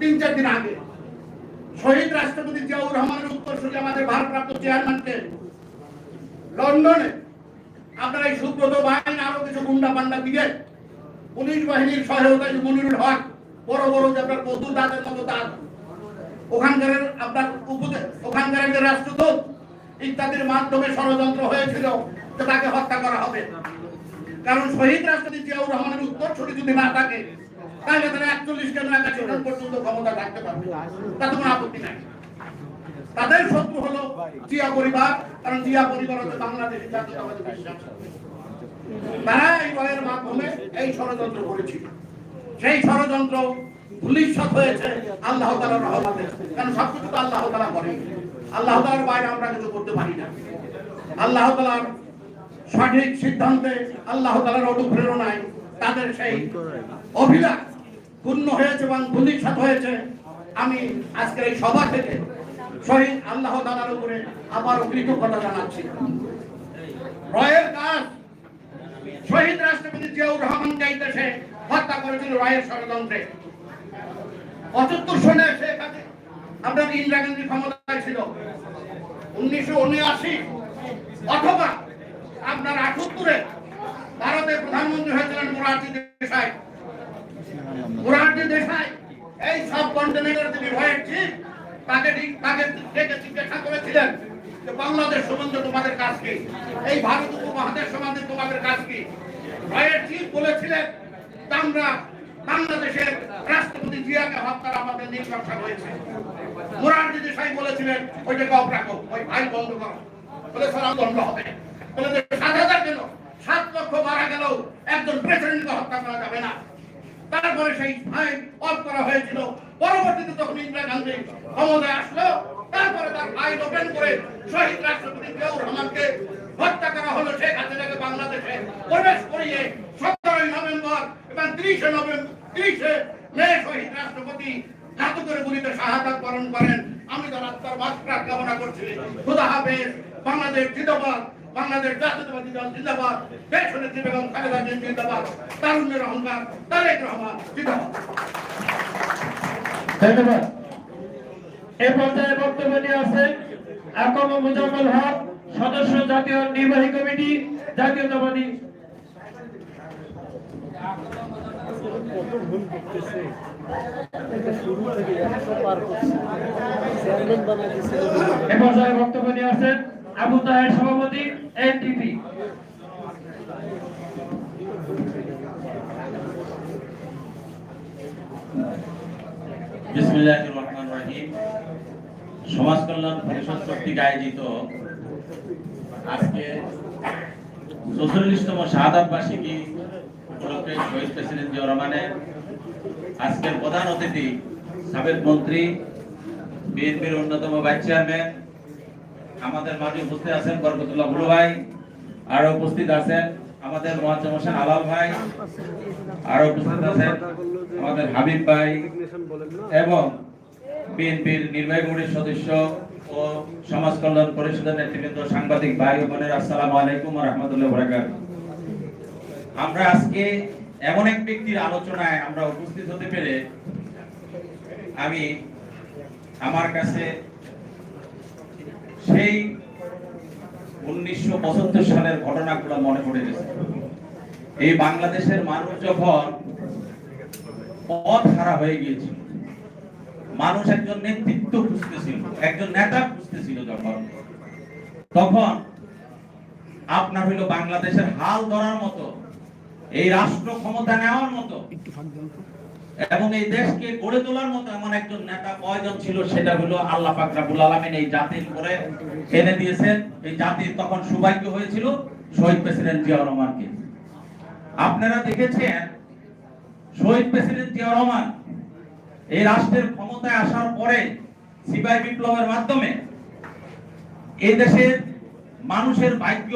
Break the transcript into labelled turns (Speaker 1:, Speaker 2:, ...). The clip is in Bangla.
Speaker 1: তিন চার দিন আগে। শহীদ রাষ্ট্রপতি জিয়াউর রহমানের উত্তরসূরি আমাদের ভারপ্রাপ্ত চেয়ারম্যানকে লন্ডনে আপনার এই সুব্রত বাহিনী আরও কিছু গুন্ডা পান্ডা দিয়ে পুলিশ বাহিনীর সহায়তায় মনিরুল হক বড় বড় যে আপনার বধু দাদের মতো তার ওখানকার আপনার ওখানকার যে রাষ্ট্রদূত ইত্যাদির মাধ্যমে ষড়যন্ত্র হয়েছিল তাকে হত্যা করা হবে। কারণ শহীদ রাষ্ট্রপতি জিয়াউর রহমানের উত্তর ছড়ি যদি না থাকে তাহলে তারা একচল্লিশ কেন পর্যন্ত ক্ষমতা থাকতে পারবে? তাতে কোনো আপত্তি নাই। তাদের শত্রু হলো জিয়া পরিবার, কারণ জিয়া পরিবার হচ্ছে জাতীয়তাবাদী বিশ্বাস তারা এই মাধ্যমে এই ষড়যন্ত্র করেছিল। সেই ষড়যন্ত্র হয়েছে আল্লাহ তালার রহমতে। কারণ সবকিছু তো আল্লাহ তালা করে আল্লাহ তালার বাইরে আমরা কিছু করতে পারি না। আল্লাহ তালার সঠিক সিদ্ধান্তে আল্লাহ তালার অনুপ্রেরণায় তাদের সেই অভিলাষ পূর্ণ হয়েছে এবং ভুলিষ্যৎ হয়েছে। আমি আজকের এই সভা থেকে শহীদ আল্লাহ তালার উপরে আবারও কৃতজ্ঞতা জানাচ্ছি। রয়ের কাজ, শহীদ রাষ্ট্রপতি জিয়াউর রহমানকে এই দেশে হত্যা করেছিল রয়ের ষড়যন্ত্রে। পঁচাত্তর সনে হাসিনা আপনার ইন্দিরা গান্ধী ক্ষমতায় ছিল। উনিশশো উনআশি অথবা আপনার আটাত্তরে ভারতের প্রধানমন্ত্রী হয়েছিলেন মোরারজি দেশাই। এই সব কন্টেনেন্টের যিনি ভয়ের চিফ তাকে ঠিক- তাকে ডেকে জিজ্ঞাসা করেছিলেন যে বাংলাদেশ সম্বন্ধে তোমাদের কাজ কি? এই ভারত উপমহাদেশ সম্বন্ধে তোমাদের কাজ কি? ভয়ের চিফ বলেছিলেন আমরা বাংলাদেশের রাষ্ট্রপতি জিয়াকে হত্যার আমাদের নির্বাচন হয়েছে। মোরারজি দেশাই বলেছিলেন, ওইটাকে অফ রাখো, ওই ভাই বন্ধ করো। বলে সারা দণ্ড হবে। বলে, যে সাত হাজার গেল সাত লক্ষ মারা গেল একজন প্রেসিডেন্টকে হত্যা করা যাবে না। তারপরে সেই অফ করা হয়েছিল। পরবর্তীতে যখন ইন্দিরা গান্ধী ক্ষমতায় আসলো, তারপরে তার ফাইল ওপেন করে শহীদ রাষ্ট্রপতি জিয়াউর রহমানকে হত্যা করা হলো শেখ হাসিনাকে বাংলাদেশে। প্রবেশ করিয়ে সতেরোই নভেম্বর এবং তিরিশে নভেম্বর তিরিশে মে শহীদ রাষ্ট্রপতি ঘাতকের গুলিতে শাহাদাত বরণ করেন। আমি তার আত্মার মাত্রা কামনা করছি। খুদা হাফেজ, বাংলাদেশ জিন্দাবাদ, বাংলাদেশ জাতীয়তাবাদী দল জিন্দাবাদ, দেশ নেত্রী বেগম খালেদা জিন্দাবাদ, তারুণ্যের অহংকার, তারেক রহমান জিন্দাবাদ।
Speaker 2: ধন্যবাদ। এ পর্যায়ে বক্তব্য নিয়ে আছেন আকম মুজাম্মল হক, সদস্য জাতীয় নির্বাহী কমিটি জাতীয়তাবাদী এ পর্যায়ে বক্তব্য নিয়ে আছেন আবু তাহের সভাপতি, এনটিপি।
Speaker 3: বিসমিল্লাহির রহমানির রহিম সমাজ কল্যাণ পরিষদ কর্তৃক আয়োজিত আজকে চৌচল্লিশতম শাহাদাত বার্ষিকী উপলক্ষে শহীদ প্রেসিডেন্ট জিয়া আজকের প্রধান অতিথি সাবেক মন্ত্রী, বিএনপির অন্যতম ভাইস চেয়ারম্যান, আমাদের মাঝে উপস্থিত আছেন বরকতুল্লাহ ভাই আরও উপস্থিত আছেন আমাদের মোয়াজ্জম আলাল ভাই, আরও উপস্থিত আছেন আমাদের হাবিব ভাই এবং বিএনপির নির্বাহী কমিটির সদস্য ও সমাজ কল্যাণ পরিষদের নেতৃবৃন্দ, সাংবাদিক ভাই বোনের, আসসালামু আলাইকুম রাহমাতুল্লাহি ওয়া আমরা আজকে এমন এক ব্যক্তির আলোচনায় আমরা উপস্থিত হতে পেরে আমি আমার কাছে সেই উনিশশো পঁচাত্তর সালের ঘটনাগুলো মনে পড়ে গেছে। এই বাংলাদেশের মানুষ যখন পথ হারা হয়ে গিয়েছিল, মানুষ একজন নেতৃত্ব খুঁজতেছিল, একজন নেতা খুঁজতেছিল যখন, তখন আপনার হইল বাংলাদেশের হাল ধরার মতো, এই রাষ্ট্র ক্ষমতা নেওয়ার মতো এবং এই দেশকে গড়ে তোলার মতো এমন একজন নেতা কয়জন ছিল সেটা হলো আল্লাহ পাক রাব্বুল আলামিন এই জাতির করে এনে দিয়েছেন। এই জাতির তখন সৌভাগ্য হয়েছিল শহীদ প্রেসিডেন্ট জিয়াউর রহমানকে। আপনারা দেখেছেন শহীদ প্রেসিডেন্ট জিয়াউর রহমান এই রাষ্ট্রের ক্ষমতায় আসার পরে সিপাহী বিপ্লবের মাধ্যমে এই দেশের মানুষের ভাগ্য